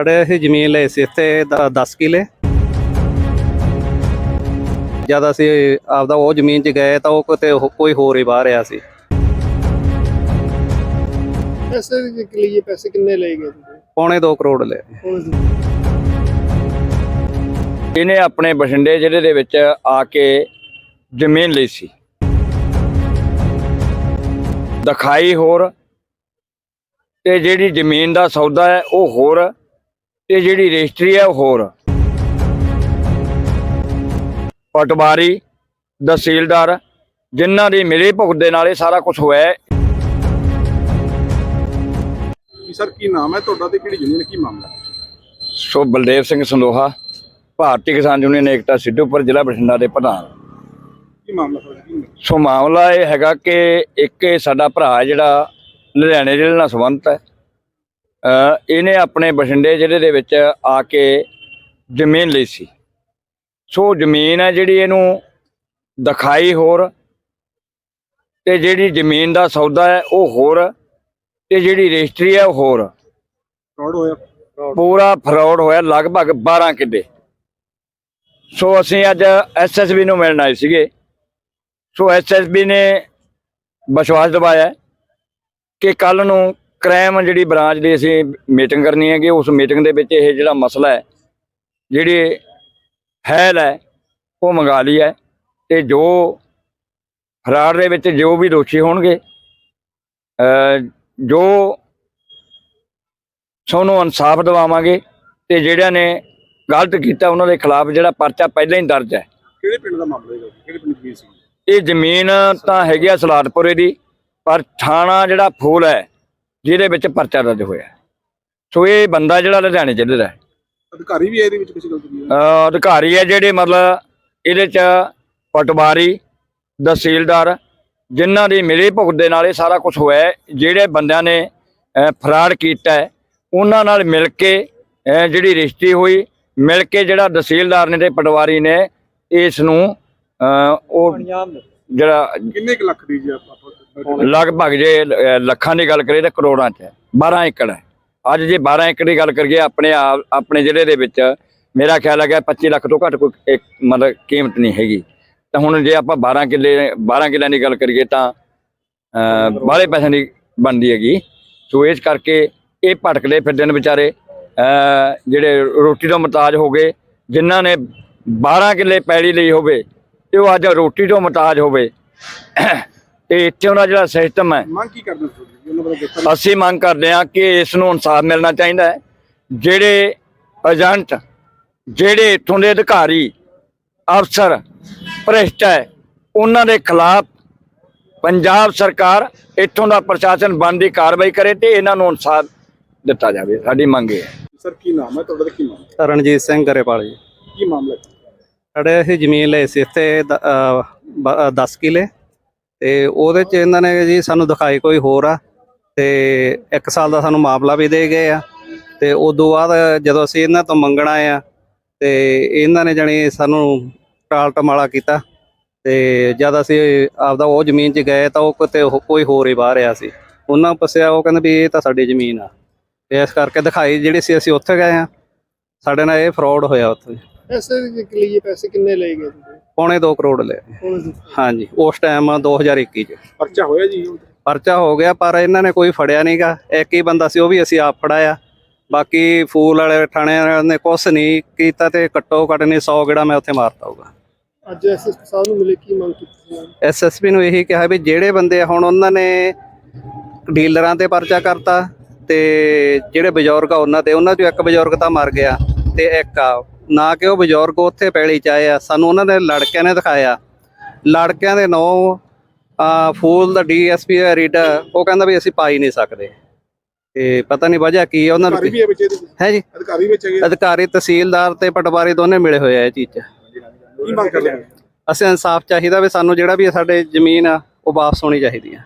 ਸਾਡੇ ਅਸੀਂ ਜ਼ਮੀਨ ਲਈ ਸੀ ਇੱਥੇ 10 ਕਿਲੇ। ਜਦ ਅਸੀਂ ਆਪਦਾ ਉਹ ਜ਼ਮੀਨ 'ਚ ਗਏ ਤਾਂ ਉਹ ਕਿਤੇ ਕੋਈ ਹੋਰ ਹੀ ਬਾਹਰ ਰਿਹਾ ਸੀ। ਪੈਸੇ ਦੇ ਲਈ ਪੈਸੇ ਕਿੰਨੇ ਲਏ ਗਏ ਤੁਸੀਂ? ਪੌਣੇ 2 ਕਰੋੜ ਲਏ। ਇਹਨੇ ਆਪਣੇ ਬਠਿੰਡੇ ਜ਼ਿਲ੍ਹੇ ਦੇ ਵਿੱਚ ਆ ਕੇ ਜ਼ਮੀਨ ਲਈ ਸੀ। ਦਿਖਾਈ ਹੋਰ ਤੇ ਜਿਹੜੀ ਜ਼ਮੀਨ ਦਾ ਸੌਦਾ ਹੈ ਉਹ ਹੋਰ ਤੇ ਜਿਹੜੀ ਰਜਿਸਟਰੀ ਹੈ ਉਹ ਹੋਰ। ਪਟਵਾਰੀ ਤਹਿਸੀਲਦਾਰ ਜਿਨ੍ਹਾਂ ਦੀ ਮਿਲੀ ਭੁਗਤ ਦੇ ਨਾਲ ਇਹ ਸਾਰਾ ਕੁਝ ਹੋਇਆ ਹੈ। ਕੀ ਸਰ ਕੀ ਨਾਮ ਹੈ ਤੁਹਾਡਾ ਤੇ ਕਿਹੜੀ ਜ਼ਮੀਨ ਕੀ ਮਾਮਲਾ ਹੈ? ਸੋ ਬਲਦੇਵ ਸਿੰਘ ਸੰਦੋਹਾ ਭਾਰਤੀ ਕਿਸਾਨ ਯੂਨੀਅਨ ਏਕਤਾ ਸਿੱਧੂਪੁਰ ਜ਼ਿਲ੍ਹਾ ਬਠਿੰਡਾ ਦੇ ਪ੍ਰਧਾਨ। ਕੀ ਮਾਮਲਾ ਸਰ ਕੀ ਸੋ ਮਾਮਲਾ ਇਹ ਹੈਗਾ ਕਿ ਇੱਕ ਇਹ ਸਾਡਾ ਭਰਾ ਜਿਹੜਾ ਲੁਧਿਆਣੇ ਜ਼ਿਲ੍ਹੇ ਨਾਲ ਸੰਬੰਧਤ ਹੈ। ਇਹਨੇ ਆਪਣੇ ਬਠਿੰਡੇ ਜ਼ਿਲ੍ਹੇ ਦੇ ਵਿੱਚ ਆ ਕੇ ਜ਼ਮੀਨ ਲਈ ਸੀ। ਸੋ ਜ਼ਮੀਨ ਹੈ ਜਿਹੜੀ ਇਹਨੂੰ ਦਿਖਾਈ ਹੋਰ ਤੇ ਜਿਹੜੀ ਜ਼ਮੀਨ ਦਾ ਸੌਦਾ ਹੈ ਉਹ ਹੋਰ ਤੇ ਜਿਹੜੀ ਰਜਿਸਟਰੀ ਹੈ ਉਹ ਹੋਰ। ਫਰਾਡ ਹੋਇਆ। ਪੂਰਾ ਫਰਾਡ ਹੋਇਆ ਲਗਭਗ 12 ਕਿੱਲੇ। ਸੋ ਅਸੀਂ ਅੱਜ ਐਸਐਸਬੀ ਨੂੰ ਮਿਲਣ ਆਏ ਸੀਗੇ। ਸੋ ਐਸਐਸਬੀ ਨੇ ਵਿਸ਼ਵਾਸ ਦਿਵਾਇਆ ਕਿ ਕੱਲ ਨੂੰ ਕ੍ਰਾਈਮ ਜਿਹੜੀ ਬ੍ਰਾਂਚ ਦੀ ਅਸੀਂ ਮੀਟਿੰਗ ਕਰਨੀ ਹੈਗੀ ਉਸ ਮੀਟਿੰਗ ਦੇ ਵਿੱਚ ਇਹ ਜਿਹੜਾ ਮਸਲਾ ਹੈ ਜਿਹੜੀ ਹੈਲ ਹੈ ਉਹ ਮੰਗਾ ਲਈ ਹੈ ਤੇ ਜੋ ਫਰਾਡ ਦੇ ਵਿੱਚ ਜੋ ਵੀ ਦੋਸ਼ੀ ਹੋਣਗੇ ਜੋ ਸਾਨੂੰ ਇਨਸਾਫ ਦਿਵਾਵਾਂਗੇ ਤੇ ਜਿਹੜਿਆਂ ਨੇ ਗਲਤ ਕੀਤਾ ਉਹਨਾਂ ਦੇ ਖਿਲਾਫ ਜਿਹੜਾ ਪਰਚਾ ਪਹਿਲਾਂ ਹੀ ਦਰਜ ਹੈ। ਕਿਹੜੇ ਪਿੰਡ ਦਾ ਮਾਮਲਾ ਹੈ ਕਿਹੜੇ ਪਿੰਡ ਦੀ ਸੀ ਇਹ ਜ਼ਮੀਨ ਤਾਂ ਹੈਗੀ ਆ ਸਲਾਦਪੁਰੇ ਦੀ ਪਰ ਥਾਣਾ ਜਿਹੜਾ ਫੂਲ ਹੈ ਜਿਹਦੇ ਵਿੱਚ ਪਰਚਾ ਦਰਜ ਹੋਇਆ ਹੈ। ਸੋ ਇਹ ਬੰਦਾ ਜਿਹੜਾ ਲੁਧਿਆਣੇ ਜ਼ਿਲ੍ਹੇ ਦਾ ਹੈ ਅਧਿਕਾਰੀ ਵੀ ਹੈ ਇਹਦੇ ਵਿੱਚ ਕਿਸੇ ਗੱਲ ਦੀ ਅਹ ਅਧਿਕਾਰੀ ਹੈ ਜਿਹੜੇ ਮਤਲਬ ਇਹਦੇ ਚ ਪਟਵਾਰੀ ਤਹਿਸੀਲਦਾਰ ਜਿਨ੍ਹਾਂ ਦੀ ਮਿਲੀ ਭੁਗਤ ਦੇ ਨਾਲ ਇਹ ਸਾਰਾ ਕੁਝ ਹੋਇਆ ਹੈ। ਜਿਹੜੇ ਬੰਦਿਆਂ ਨੇ ਅਹ ਫਰਾਡ ਕੀਤਾ ਹੈ ਉਹਨਾਂ ਨਾਲ ਮਿਲ ਕੇ ਅਹ ਜਿਹੜੀ ਰਿਸ਼ਤੀ ਹੋਈ ਮਿਲ ਕੇ ਜਿਹੜਾ ਤਹਿਸੀਲਦਾਰ ਨੇ ਤੇ ਪਟਵਾਰੀ ਨੇ ਇਸ ਨੂੰ ਅਹ ਉਹ ਜਿਹੜਾ ਕਿੰਨੇ ਕੁ ਲੱਖ ਦੀ ਜੀ ਆਪਾਂ ਲਗਭਗ ਜੇ ਲੱਖਾਂ ਦੀ ਗੱਲ ਕਰੀਏ ਤਾਂ ਕਰੋੜਾਂ 'ਚ ਹੈ। 12 ਏਕੜ ਹੈ। ਅੱਜ ਜੇ 12 ਏਕੜ ਦੀ ਗੱਲ ਕਰੀਏ ਆਪਣੇ ਆਪ ਆਪਣੇ ਜ਼ਿਲ੍ਹੇ ਦੇ ਵਿੱਚ ਮੇਰਾ ਖਿਆਲ ਹੈਗਾ 25 ਲੱਖ ਤੋਂ ਘੱਟ ਕੋਈ ਇੱਕ ਮਤਲਬ ਕੀਮਤ ਨਹੀਂ ਹੈਗੀ। ਤਾਂ ਹੁਣ ਜੇ ਆਪਾਂ 12 ਕਿੱਲੇ 12 ਕਿੱਲਿਆਂ ਦੀ ਗੱਲ ਕਰੀਏ ਤਾਂ ਬਾਹਲੇ ਪੈਸਿਆਂ ਦੀ ਬਣਦੀ ਹੈਗੀ। ਸੋ ਇਸ ਕਰਕੇ ਇਹ ਭਟਕਦੇ ਫਿਰਦੇ ਨੇ ਵਿਚਾਰੇ। ਜਿਹੜੇ ਰੋਟੀ ਤੋਂ ਮੁਤਾਜ ਹੋ ਗਏ ਜਿਨ੍ਹਾਂ ਨੇ 12 ਕਿੱਲੇ ਪੈਲੀ ਲਈ ਹੋਵੇ ਤੇ ਉਹ ਅੱਜ ਰੋਟੀ ਤੋਂ ਮੁਤਾਜ ਹੋਵੇ। ਤੇ ਇੱਥੇ ਉਹਨਾਂ ਜਿਹੜਾ ਸਿਸਟਮ ਹੈ। ਮੰਗ ਕੀ ਕਰਦੇ ਹੋ ਤੁਸੀਂ? ਉਹਨਾਂ ਬਾਰੇ ਦੇਖੋ ਅਸੀਂ ਮੰਗ ਕਰਦੇ ਹਾਂ ਕਿ ਇਸ ਨੂੰ ਇਨਸਾਫ ਮਿਲਣਾ ਚਾਹੀਦਾ ਹੈ। ਜਿਹੜੇ ਏਜੰਟ ਜਿਹੜੇ ਇੱਥੋਂ ਦੇ ਅਧਿਕਾਰੀ ਅਫਸਰ ਭ੍ਰਿਸ਼ਟ ਹੈ ਉਹਨਾਂ ਦੇ ਖਿਲਾਫ ਪੰਜਾਬ ਸਰਕਾਰ ਇੱਥੋਂ ਦਾ ਪ੍ਰਸ਼ਾਸਨ ਬਣਦੀ ਕਾਰਵਾਈ ਕਰੇ ਤੇ ਇਹਨਾਂ ਨੂੰ ਇਨਸਾਫ ਦਿੱਤਾ ਜਾਵੇ। ਸਾਡੀ ਮੰਗ ਇਹ ਹੈ। ਸਰ ਕੀ ਨਾਮ ਹੈ? ਤੁਹਾਡਾ ਕੀ ਮਾਮਲਾ ਰਣਜੀਤ ਸਿੰਘ ਗਰੇਵਾਲ ਜੀ। ਕੀ ਮਾਮਲਾ ਹੈ? ਸਾਡੇ ਅਸੀਂ ਜ਼ਮੀਨ ਲਈ ਸੀ ਇੱਥੇ 10 ਕਿਲੇ। ਤੇ ਉਹਦੇ 'ਚ ਇਹਨਾਂ ਨੇ ਜੀ ਸਾਨੂੰ ਦਿਖਾਈ ਕੋਈ ਹੋਰ ਆ। ਤੇ 1 ਸਾਲ ਦਾ ਸਾਨੂੰ ਮਾਮਲਾ ਵੀ ਦੇ ਗਏ ਆ। ਤੇ ਉਦੋਂ ਬਾਅਦ ਜਦੋਂ ਅਸੀਂ ਇਹਨਾਂ ਤੋਂ ਮੰਗਣਾ ਆ, ਤੇ ਇਹਨਾਂ ਨੇ ਜਣੀ ਸਾਨੂੰ ਟਾਲ ਟਮਾਲਾ ਕੀਤਾ। ਤੇ ਜਦ ਅਸੀਂ ਆਪਦਾ ਉਹ ਜ਼ਮੀਨ 'ਚ ਗਏ ਤਾਂ ਉਹ ਕਿਤੇ ਕੋਈ ਹੋਰ ਹੀ ਬਾਹਰ ਆ ਸੀ। ਉਹਨਾਂ ਪਸਿਆ ਉਹ ਕਹਿੰਦੇ ਵੀ ਇਹ ਤਾਂ ਸਾਡੀ ਜ਼ਮੀਨ ਆ। ਤੇ ਇਸ ਕਰਕੇ ਦਿਖਾਈ ਜਿਹੜੀ ਸੀ, ਅਸੀਂ ਉੱਥੇ ਗਏ ਆ। ਸਾਡੇ ਨਾਲ ਇਹ ਫਰਾਡ ਹੋਇਆ ਉੱਥੇ। ਪੈਸੇ ਦੇ ਲਈ ਪੈਸੇ ਕਿੰਨੇ ਲਏ ਗਏ ਤੁਸੀਂ? ਪੌਣੇ 2 ਕਰੋੜ ਲਏ। ਹਾਂਜੀ ਉਸ ਟਾਈਮ 2021 ਚ। ਪਰਚਾ ਹੋਇਆ ਜੀ ਪਰਚਾ ਹੋ ਗਿਆ ਪਰ ਇਹਨਾਂ ਨੇ ਕੋਈ ਫੜਿਆ ਨਹੀਂਗਾ ਇੱਕ ਹੀ ਬੰਦਾ ਸੀ ਉਹ ਵੀ ਅਸੀਂ ਆਪ ਫੜਾਇਆ। ਬਾਕੀ ਫੂਲ ਵਾਲੇ ਥਾਣੇ ਵਾਲਿਆਂ ਨੇ ਕੁਛ ਨਹੀਂ ਕੀਤਾ ਤੇ ਘੱਟੋ ਘੱਟ ਨਹੀਂ 100 ਗੇੜਾ ਮੈਂ ਉੱਥੇ ਮਾਰਤਾ ਹੋਊਗਾ। ਅੱਜ ਐਸਐਸ ਸਾਹਿਬ ਨੂੰ ਮਿਲੇ ਕੀ ਮੰਗ ਕੀਤੀ ਸੀ? ਐਸਐਸਪੀ ਨੂੰ ਇਹੀ ਕਿਹਾ ਵੀ ਜਿਹੜੇ ਬੰਦੇ ਹੁਣ ਉਹਨਾਂ ਨੇ ਡੀਲਰਾਂ ਤੇ ਪਰਚਾ ਕਰਤਾ ਤੇ ਜਿਹੜੇ ਬਜ਼ੁਰਗ ਆ ਉਹਨਾਂ ਤੇ ਉਹਨਾਂ ਚੋਂ ਇੱਕ ਬਜ਼ੁਰਗ ਤਾਂ ਮਰ ਗਿਆ ਤੇ ਇੱਕ ਆ। ਨਾ ਕਿ ਉਹ ਬਜ਼ੁਰਗ ਉੱਥੇ ਪੈਲੀ ਚ ਆਏ ਆ। ਸਾਨੂੰ ਉਹਨਾਂ ਦੇ ਲੜਕਿਆਂ ਨੇ ਦਿਖਾਇਆ। ਲੜਕਿਆਂ ਦੇ ਨਾਂ ਫੂਲ ਦਾ ਡੀਐਸਪੀ ਦਾ ਰੀਡ ਉਹ ਕਹਿੰਦਾ ਵੀ ਅਸੀਂ ਪਾਈ ਨਹੀਂ ਸਕਦੇ। ਤੇ ਪਤਾ ਨਹੀਂ ਵਜ੍ਹਾ ਕੀ ਆ ਉਹਨਾਂ ਨੂੰ ਹੈ ਹੈ ਜੀ। ਅਧਿਕਾਰੀ ਵਿੱਚ ਹੈਗੇ ਅਧਿਕਾਰੀ ਤਹਿਸੀਲਦਾਰ ਤੇ ਪਟਵਾਰੀ ਦੋਨੇ ਮਿਲੇ ਹੋਏ ਆ ਇਹ ਚੀਜ਼ 'ਚ। ਕੀ ਮੰਗ ਕਰਦੇ ਹੋ? ਅਸੀਂ ਇਨਸਾਫ ਚਾਹੀਦਾ ਵੀ ਸਾਨੂੰ ਜਿਹੜਾ ਵੀ ਸਾਡੇ ਜ਼ਮੀਨ ਆ ਉਹ ਵਾਪਸ ਹੋਣੀ ਚਾਹੀਦੀ ਆ।